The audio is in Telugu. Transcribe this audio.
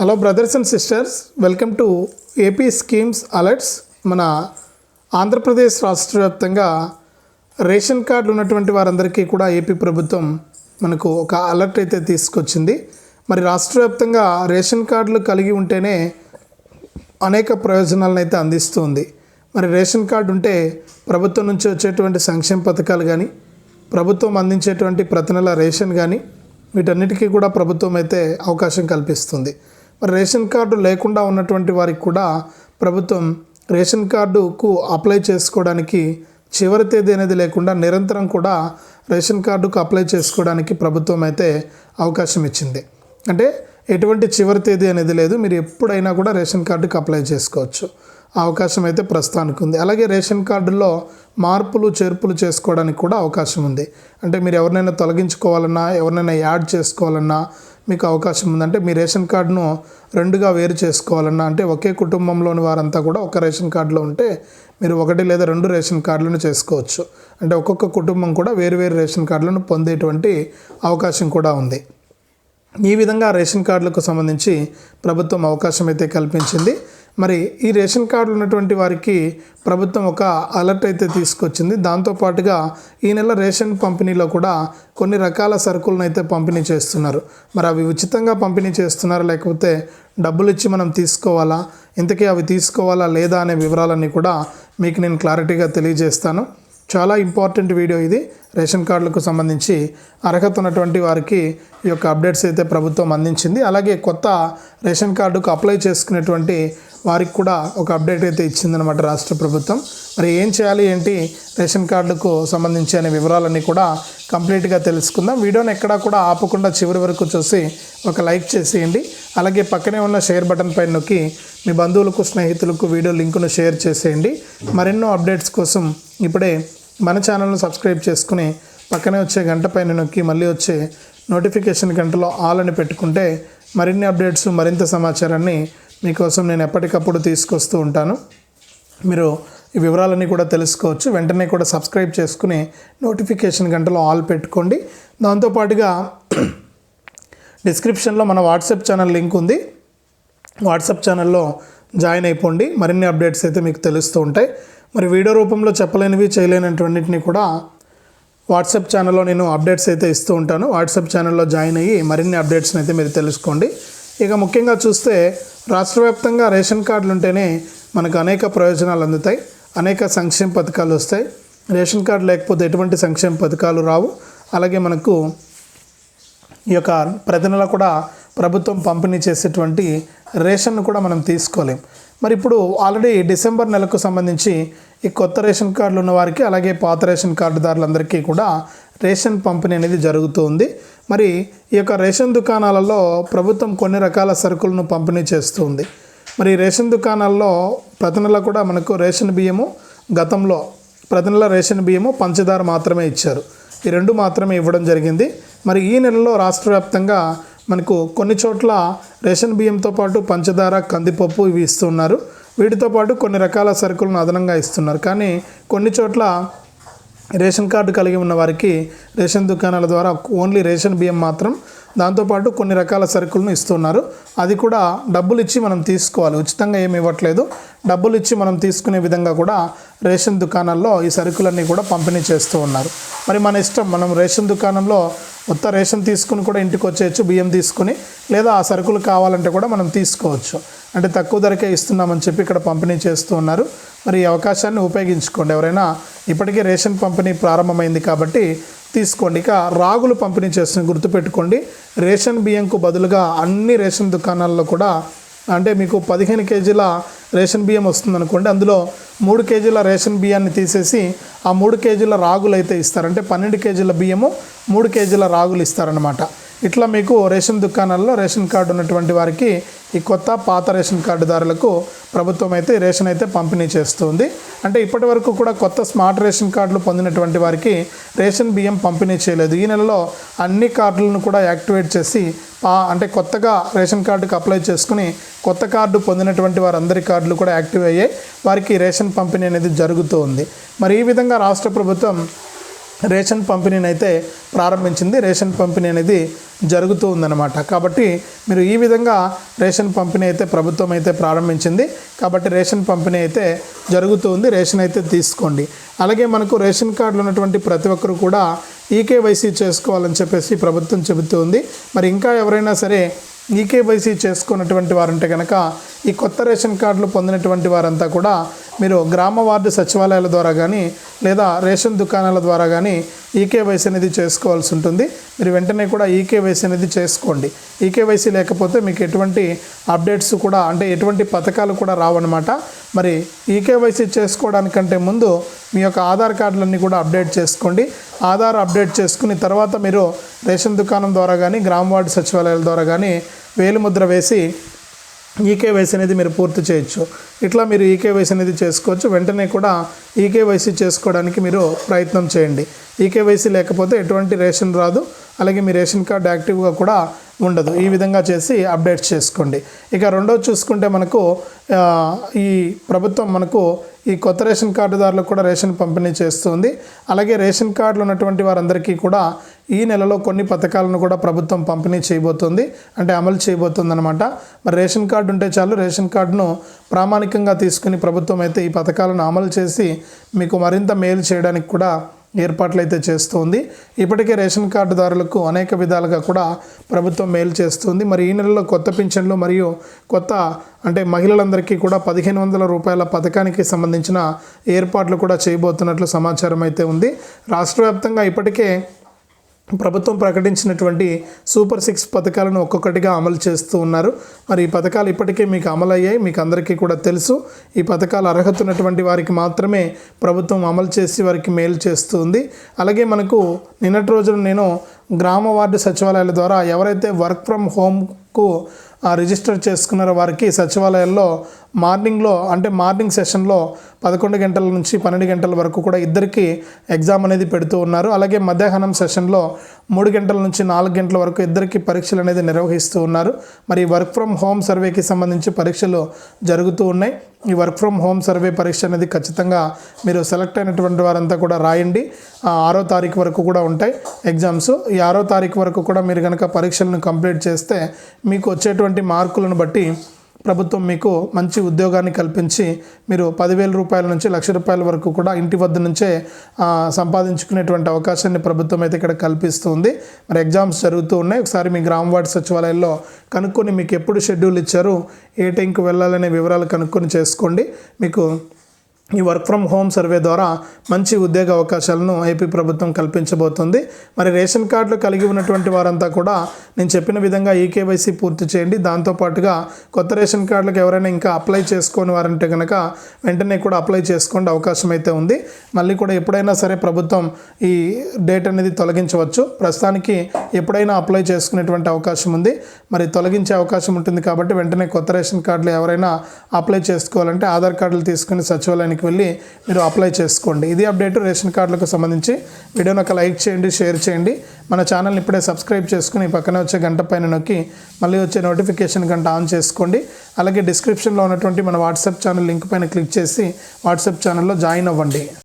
Hello brothers and sisters welcome to AP schemes alerts మన ఆంధ్రప్రదేశ్ రాష్ట్ర వ్యాప్తంగా రేషన్ కార్డులు ఉన్నటువంటి వారందరికీ కూడా ఏపీ ప్రభుత్వం మనకు ఒక అలర్ట్ అయితే తీసుకొచ్చింది. మరి రాష్ట్ర వ్యాప్తంగా రేషన్ కార్డులు కలిగి ఉంటేనే అనేక ప్రయోజనాలను అయితే అందిస్తుంది. మరి రేషన్ కార్డు ఉంటే ప్రభుత్వం నుంచి వచ్చేటువంటి సంక్షేమ పథకాలు కానీ ప్రభుత్వం అందించేటువంటి ప్రతి నెల రేషన్ కానీ వీటన్నిటికీ కూడా ప్రభుత్వం అయితే అవకాశం కల్పిస్తుంది. రేషన్ కార్డు లేకుండా ఉన్నటువంటి వారికి కూడా ప్రభుత్వం రేషన్ కార్డుకు అప్లై చేసుకోవడానికి చివరి తేదీ అనేది లేకుండా నిరంతరం కూడా రేషన్ కార్డుకు అప్లై చేసుకోవడానికి ప్రభుత్వం అయితే అవకాశం ఇచ్చింది. అంటే ఎటువంటి చివరి తేదీ అనేది లేదు. మీరు ఎప్పుడైనా కూడా రేషన్ కార్డుకి అప్లై చేసుకోవచ్చు. అవకాశం అయితే ప్రస్తుతానికి ఉంది. అలాగే రేషన్ కార్డుల్లో మార్పులు చేర్పులు చేసుకోవడానికి కూడా అవకాశం ఉంది. అంటే మీరు ఎవరినైనా తొలగించుకోవాలన్నా ఎవరినైనా యాడ్ చేసుకోవాలన్నా మీకు అవకాశం ఉందంటే మీ రేషన్ కార్డును రెండుగా వేరు చేసుకోవాలన్నా అంటే ఒకే కుటుంబంలోని వారంతా కూడా ఒక రేషన్ కార్డులో ఉంటే మీరు ఒకటి లేదా రెండు రేషన్ కార్డులను చేసుకోవచ్చు. అంటే ఒక్కొక్క కుటుంబం కూడా వేరు వేరు రేషన్ కార్డులను పొందేటువంటి అవకాశం కూడా ఉంది. ఈ విధంగా రేషన్ కార్డులకు సంబంధించి ప్రభుత్వం అవకాశం అయితే కల్పించింది. మరి ఈ రేషన్ కార్డులు ఉన్నటువంటి వారికి ప్రభుత్వం ఒక అలర్ట్ అయితే తీసుకొచ్చింది. దాంతోపాటుగా ఈ నెల రేషన్ పంపిణీలో కూడా కొన్ని రకాల సరుకులను అయితే పంపిణీ చేస్తున్నారు. మరి అవి ఉచితంగా పంపిణీ చేస్తున్నారా? లేకపోతే డబ్బులు ఇచ్చి మనం తీసుకోవాలా? ఇంతకీ అవి తీసుకోవాలా లేదా అనే వివరాలన్నీ కూడా మీకు నేను క్లారిటీగా తెలియజేస్తాను. చాలా ఇంపార్టెంట్ వీడియో ఇది. రేషన్ కార్డులకు సంబంధించి అర్హత ఉన్నటువంటి వారికి ఈ యొక్క అప్డేట్స్ అయితే ప్రభుత్వం అందించింది. అలాగే కొత్త రేషన్ కార్డుకు అప్లై చేసుకునేటువంటి వారికి కూడా ఒక అప్డేట్ అయితే ఇచ్చిందనమాట రాష్ట్ర ప్రభుత్వం. మరి ఏం చేయాలి ఏంటి రేషన్ కార్డుకు సంబంధించి అనే వివరాలన్నీ కూడా కంప్లీట్గా తెలుసుకుందాం. వీడియోని ఎక్కడా కూడా ఆపకుండా చివరి వరకు చూసి ఒక లైక్ చేసేయండి. అలాగే పక్కనే ఉన్న షేర్ బటన్ పైన నొక్కి మీ బంధువులకు స్నేహితులకు వీడియో లింకును షేర్ చేసేయండి. మరెన్నో అప్డేట్స్ కోసం ఇప్పుడే మన ఛానల్ను సబ్స్క్రైబ్ చేసుకుని పక్కనే వచ్చే గంట పైన నొక్కి మళ్ళీ వచ్చే నోటిఫికేషన్ గంటలో ఆల్ అని పెట్టుకుంటే మరిన్ని అప్డేట్స్ మరింత సమాచారాన్ని మీకోసం నేను ఎప్పటికప్పుడు తీసుకొస్తూ ఉంటాను. మీరు ఈ వివరాలన్నీ కూడా తెలుసుకోవచ్చు. వెంటనే కూడా సబ్స్క్రైబ్ చేసుకుని నోటిఫికేషన్ గంటలో ఆల్ పెట్టుకోండి. దాంతోపాటుగా డిస్క్రిప్షన్లో మన వాట్సాప్ ఛానల్ లింక్ ఉంది. వాట్సాప్ ఛానల్లో జాయిన్ అయిపోండి. మరిన్ని అప్డేట్స్ అయితే మీకు తెలుస్తూ ఉంటాయి. మరి వీడియో రూపంలో చెప్పలేనివి చేయలేనటువంటిని కూడా వాట్సాప్ ఛానల్లో నేను అప్డేట్స్ అయితే ఇస్తూ ఉంటాను. వాట్సాప్ ఛానల్లో జాయిన్ అయ్యి మరిన్ని అప్డేట్స్ని అయితే మీరు తెలుసుకోండి. ఇక ముఖ్యంగా చూస్తే రాష్ట్ర వ్యాప్తంగా రేషన్ కార్డులు ఉంటేనే మనకు అనేక ప్రయోజనాలు అందుతాయి. అనేక సంక్షేమ పథకాలు వస్తాయి. రేషన్ కార్డు లేకపోతే ఎటువంటి సంక్షేమ పథకాలు రావు. అలాగే మనకు ఈ యొక్క ప్రతి నెల కూడా ప్రభుత్వం పంపిణీ చేసేటువంటి రేషన్ను కూడా మనం తీసుకోలేం. మరి ఇప్పుడు ఆల్రెడీ డిసెంబర్ నెలకు సంబంధించి ఈ కొత్త రేషన్ కార్డులు ఉన్న వారికి అలాగే పాత రేషన్ కార్డుదారులందరికీ కూడా రేషన్ పంపిణీ అనేది జరుగుతుంది. మరి ఈ యొక్క రేషన్ దుకాణాలలో ప్రభుత్వం కొన్ని రకాల సరుకులను పంపిణీ చేస్తుంది. మరి రేషన్ దుకాణాల్లో ప్రతి నెల కూడా మనకు రేషన్ బియ్యము గతంలో ప్రతి నెల రేషన్ బియ్యము పంచదార మాత్రమే ఇచ్చారు. ఈ రెండు మాత్రమే ఇవ్వడం జరిగింది. మరి ఈ నెలలో రాష్ట్ర వ్యాప్తంగా మనకు కొన్ని చోట్ల రేషన్ బియ్యంతో పాటు పంచదార కందిపప్పు ఇవి ఇస్తున్నారు. వీటితో పాటు కొన్ని రకాల సరుకులను అదనంగా ఇస్తున్నారు. కానీ కొన్ని చోట్ల రేషన్ కార్డు కలిగి ఉన్న వారికి రేషన్ దుకాణాల ద్వారా ఓన్లీ రేషన్ బియ్యం మాత్రం దాంతోపాటు కొన్ని రకాల సరుకులను ఇస్తున్నారు. అది కూడా డబ్బులు ఇచ్చి మనం తీసుకోవాలి. ఉచితంగా ఏమి ఇవ్వట్లేదు. డబ్బులు ఇచ్చి మనం తీసుకునే విధంగా కూడా రేషన్ దుకాణాల్లో ఈ సరుకులన్నీ కూడా పంపిణీ చేస్తూ ఉన్నారు. మరి మన ఇష్టం మనం రేషన్ దుకాణంలో మొత్తం రేషన్ తీసుకుని కూడా ఇంటికి వచ్చేయచ్చు బియ్యం తీసుకుని లేదా ఆ సరుకులు కావాలంటే కూడా మనం తీసుకోవచ్చు. అంటే తక్కువ ధరకే ఇస్తున్నామని చెప్పి ఇక్కడ పంపిణీ చేస్తూ ఉన్నారు. మరి ఈ అవకాశాన్ని ఉపయోగించుకోండి. ఎవరైనా ఇప్పటికే రేషన్ పంపిణీ ప్రారంభమైంది కాబట్టి తీసుకోండి. ఇక రాగులు పంపిణీ చేస్తున్న గుర్తుపెట్టుకోండి. రేషన్ బియ్యంకు బదులుగా అన్ని రేషన్ దుకాణాల్లో కూడా అంటే మీకు పదిహేను కేజీల రేషన్ బియ్యం వస్తుంది అనుకోండి అందులో మూడు కేజీల రేషన్ బియ్యాన్ని తీసేసి ఆ మూడు కేజీల రాగులు అయితే ఇస్తారంటే పన్నెండు కేజీల బియ్యము మూడు కేజీల రాగులు ఇస్తారనమాట ఇట్లా మీకు రేషన్ దుకాణాల్లో రేషన్ కార్డు ఉన్నటువంటి వారికి ఈ కొత్త పాత రేషన్ కార్డుదారులకు ప్రభుత్వం అయితే రేషన్ అయితే పంపిణీ చేస్తుంది. అంటే ఇప్పటి వరకు కూడా కొత్త స్మార్ట్ రేషన్ కార్డులు పొందినటువంటి వారికి రేషన్ బియ్యం పంపిణీ చేయలేదు. ఈ నెలలో అన్ని కార్డులను కూడా యాక్టివేట్ చేసి పా అంటే కొత్తగా రేషన్ కార్డుకి అప్లై చేసుకుని కొత్త కార్డు పొందినటువంటి వారందరి కార్డులు కూడా యాక్టివ్ అయ్యాయి. వారికి రేషన్ పంపిణీ అనేది జరుగుతూ ఉంది మరి ఈ విధంగా రాష్ట్ర ప్రభుత్వం రేషన్ పంపిణీని అయితే ప్రారంభించింది. రేషన్ పంపిణీ అనేది జరుగుతూ ఉందన్నమాట. కాబట్టి మీరు ఈ విధంగా రేషన్ పంపిణీ అయితే ప్రభుత్వం అయితే ప్రారంభించింది. కాబట్టి రేషన్ పంపిణీ అయితే జరుగుతూ ఉంది. రేషన్ అయితే తీసుకోండి. అలాగే మనకు రేషన్ కార్డులు ఉన్నటువంటి ప్రతి ఒక్కరు కూడా ఈకేవైసీ చేసుకోవాలని చెప్పేసి ప్రభుత్వం చెబుతూ ఉంది. మరి ఇంకా ఎవరైనా సరే ఈకేవైసీ చేసుకున్నటువంటి వారంటే కనుక ఈ కొత్త రేషన్ కార్డులు పొందినటువంటి వారంతా కూడా మీరు గ్రామ వార్డు సచివాలయాల ద్వారా కానీ లేదా రేషన్ దుకాణాల ద్వారా కానీ ఈకేవైసీ అనేది చేసుకోవాల్సి ఉంటుంది. మీరు వెంటనే కూడా ఈకేవైసీ అనేది చేసుకోండి. ఈకేవైసీ లేకపోతే మీకు ఎటువంటి అప్డేట్స్ కూడా అంటే ఎటువంటి పథకాలు కూడా రావన్నమాట. మరి ఈకేవైసీ చేసుకోవడానికంటే ముందు మీ యొక్క ఆధార్ కార్డులన్నీ కూడా అప్డేట్ చేసుకోండి. ఆధార్ అప్డేట్ చేసుకుని తర్వాత మీరు రేషన్ దుకాణం ద్వారా కానీ గ్రామ వార్డు సచివాలయాల ద్వారా కానీ వేలిముద్ర వేసి ఈకేవైసీ అనేది మీరు పూర్తి చేయొచ్చు. ఇట్లా మీరు ఈకేవైసీ అనేది చేసుకోవచ్చు. వెంటనే కూడా ఈకేవైసీ చేసుకోవడానికి మీరు ప్రయత్నం చేయండి. ఈకేవైసీ లేకపోతే ఎటువంటి రేషన్ రాదు. అలాగే మీ రేషన్ కార్డు యాక్టివ్గా కూడా ఉండదు. ఈ విధంగా చేసి అప్డేట్ చేసుకోండి. ఇక రెండో చూసుకుంటే మనకు ఈ ప్రభుత్వం మనకు ఈ కొత్త రేషన్ కార్డుదారులకు కూడా రేషన్ పంపిణీ చేస్తుంది. అలాగే రేషన్ కార్డులు ఉన్నటువంటి వారందరికీ కూడా ఈ నెలలో కొన్ని పథకాలను కూడా ప్రభుత్వం పంపిణీ చేయబోతుంది. అంటే అమలు చేయబోతుంది అనమాట మరి రేషన్ కార్డు ఉంటే చాలు రేషన్ కార్డును ప్రామాణికంగా తీసుకుని ప్రభుత్వం అయితే ఈ పథకాలను అమలు చేసి మీకు మరింత మేలు చేయడానికి కూడా ఏర్పాట్లు అయితే చేస్తుంది. ఇప్పటికే రేషన్ కార్డుదారులకు అనేక విధాలుగా కూడా ప్రభుత్వం మేలు చేస్తుంది. మరి ఈ నెలలో కొత్త పింఛన్లు మరియు కొత్త అంటే మహిళలందరికీ కూడా పదిహేను వందల రూపాయల పథకానికి సంబంధించిన ఏర్పాట్లు కూడా చేయబోతున్నట్లు సమాచారం అయితే ఉంది. రాష్ట్ర వ్యాప్తంగా ఇప్పటికే ప్రభుత్వం ప్రకటించినటువంటి సూపర్ సిక్స్ పథకాలను ఒక్కొక్కటిగా అమలు చేస్తూ ఉన్నారు. మరి ఈ పథకాలు ఇప్పటికే మీకు అమలయ్యాయి. మీకు అందరికీ కూడా తెలుసు. ఈ పథకాలు అర్హత ఉన్నటువంటి వారికి మాత్రమే ప్రభుత్వం అమలు చేసి వారికి మేలు చేస్తుంది అలాగే మనకు నిన్నటి రోజున నేను గ్రామ వార్డు సచివాలయాల ద్వారా ఎవరైతే వర్క్ ఫ్రమ్ హోమ్కు రిజిస్టర్ చేసుకున్నారో వారికి సచివాలయాల్లో మార్నింగ్లో అంటే మార్నింగ్ సెషన్లో పదకొండు గంటల నుంచి పన్నెండు గంటల వరకు కూడా ఇద్దరికి ఎగ్జామ్ అనేది పెడుతూ ఉన్నారు. అలాగే మధ్యాహ్నం సెషన్లో మూడు గంటల నుంచి నాలుగు గంటల వరకు ఇద్దరికి పరీక్షలు అనేది నిర్వహిస్తూ ఉన్నారు. మరి వర్క్ ఫ్రమ్ హోమ్ సర్వేకి సంబంధించి పరీక్షలు జరుగుతూ ఉన్నాయి. ఈ వర్క్ ఫ్రమ్ హోమ్ సర్వే పరీక్ష అనేది ఖచ్చితంగా మీరు సెలెక్ట్ అయినటువంటి వారంతా కూడా రాయండి. ఆరో తారీఖు వరకు కూడా ఉంటాయి ఎగ్జామ్స్. ఈ ఆరో తారీఖు వరకు కూడా మీరు కనుక పరీక్షలను కంప్లీట్ చేస్తే మీకు వచ్చేటువంటి మార్కులను బట్టి ప్రభుత్వం మీకు మంచి ఉద్యోగాన్ని కల్పించి మీరు పదివేల రూపాయల నుంచి లక్ష రూపాయల వరకు కూడా ఇంటి వద్ద నుంచే సంపాదించుకునేటువంటి అవకాశాన్ని ప్రభుత్వం అయితే ఇక్కడ కల్పిస్తుంది. మరి ఎగ్జామ్స్ జరుగుతూ ఉన్నాయి. ఒకసారి మీ గ్రామ వార్డు సచివాలయంలో కనుక్కొని మీకు ఎప్పుడు షెడ్యూల్ ఇచ్చారు ఏ టైంకి వెళ్ళాలనే వివరాలు కనుక్కొని చేసుకోండి. మీకు ఈ వర్క్ ఫ్రమ్ హోమ్ సర్వే ద్వారా మంచి ఉద్యోగ అవకాశాలను ఏపీ ప్రభుత్వం కల్పించబోతుంది. మరి రేషన్ కార్డులు కలిగి ఉన్నటువంటి వారంతా కూడా నేను చెప్పిన విధంగా ఈకేవైసీ పూర్తి చేయండి. దాంతోపాటుగా కొత్త రేషన్ కార్డులకు ఎవరైనా ఇంకా అప్లై చేసుకోని వారంటే కనుక వెంటనే కూడా అప్లై చేసుకోండి. అవకాశం అయితే ఉంది. మళ్ళీ కూడా ఎప్పుడైనా సరే ప్రభుత్వం ఈ డేట్ అనేది తొలగించవచ్చు. ప్రస్తుతానికి ఎప్పుడైనా అప్లై చేసుకునేటువంటి అవకాశం ఉంది. మరి తొలగించే అవకాశం ఉంటుంది కాబట్టి వెంటనే కొత్త రేషన్ కార్డులు ఎవరైనా అప్లై చేసుకోవాలంటే ఆధార్ కార్డులు తీసుకుని సచివాలయానికి వెళ్ళి మీరు అప్లై చేసుకోండి. ఇది అప్డేట్ రేషన్ కార్డులకు సంబంధించి. వీడియోని ఒక లైక్ చేయండి షేర్ చేయండి. మన ఛానల్ని ఇప్పుడే సబ్స్క్రైబ్ చేసుకుని పక్కనే వచ్చే గంట పైన నొక్కి మళ్ళీ వచ్చే నోటిఫికేషన్ గంట ఆన్ చేసుకోండి. అలాగే డిస్క్రిప్షన్లో ఉన్నటువంటి మన వాట్సాప్ ఛానల్ లింక్ పైన క్లిక్ చేసి వాట్సాప్ ఛానల్లో జాయిన్ అవ్వండి.